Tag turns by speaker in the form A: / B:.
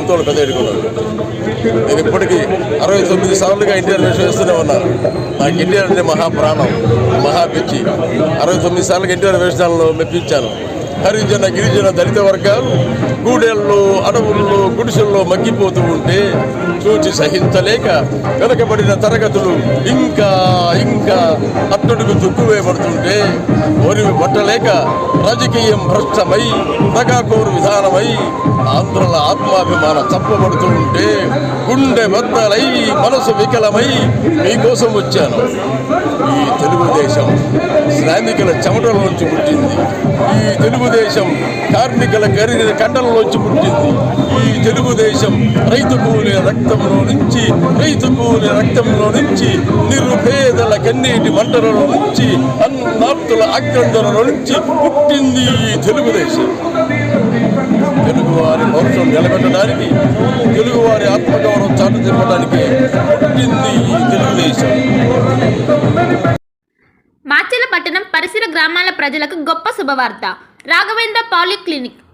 A: ముత్తోడు పెద్ద ఎడుకున్నాడు నేను ఇప్పటికీ అరవై తొమ్మిది సార్లుగా ఇండియన్ వేషం వేస్తూనే ఉన్నాను నాకు ఇండియా అంటే మహా ప్రాణం మహా పిచ్చి. అరవై తొమ్మిది సార్లుగా ఇండియన్ వేషాలను మెప్పించాను. హరిజన గిరిజన దళిత వర్గాలు గూడెల్లో అడవుల్లో గుడిసెల్లో మగ్గిపోతూ ఉంటే చూచి సహించలేక వెనకబడిన తరగతులు ఇంకా ఇంకా అట్టడుగు దుక్కువేయబడుతుంటే ఒరి పట్టలేక రాజకీయం భ్రష్టమై దగాకోరు విధానమై ఆంధ్రుల ఆత్మాభిమానం చంపబడుతూ ఉంటే గుండె బద్దలై మనసు వికలమై మీకోసం వచ్చాను. ఈ తెలుగుదేశం శ్రామికుల చెమటలోంచి పుట్టింది. ఈ తెలుగుదేశం కార్మికుల కరిగిన కండలలోంచి పుట్టింది ఈ తెలుగుదేశం రైతు కూలి రక్తంలో నుంచి రైతు కూలి రక్తంలో నుంచి నిరుపేదల కన్నీటి మంటలలో నుంచి అన్నార్తుల ఆక్రందనలో నుంచి పుట్టింది ఈ తెలుగుదేశం. తెలుగువారి మోక్షం నిలబెట్టడానికి తెలుగువారి ఆత్మగౌరవం చాటు చెప్పడానికి పుట్టింది ఈ తెలుగుదేశం.
B: మాచెల్ల పట్టణం పరిసర గ్రామాల ప్రజలకు గొప్ప శుభవార్త. రాఘవేంద్ర పాలిక్లినిక్.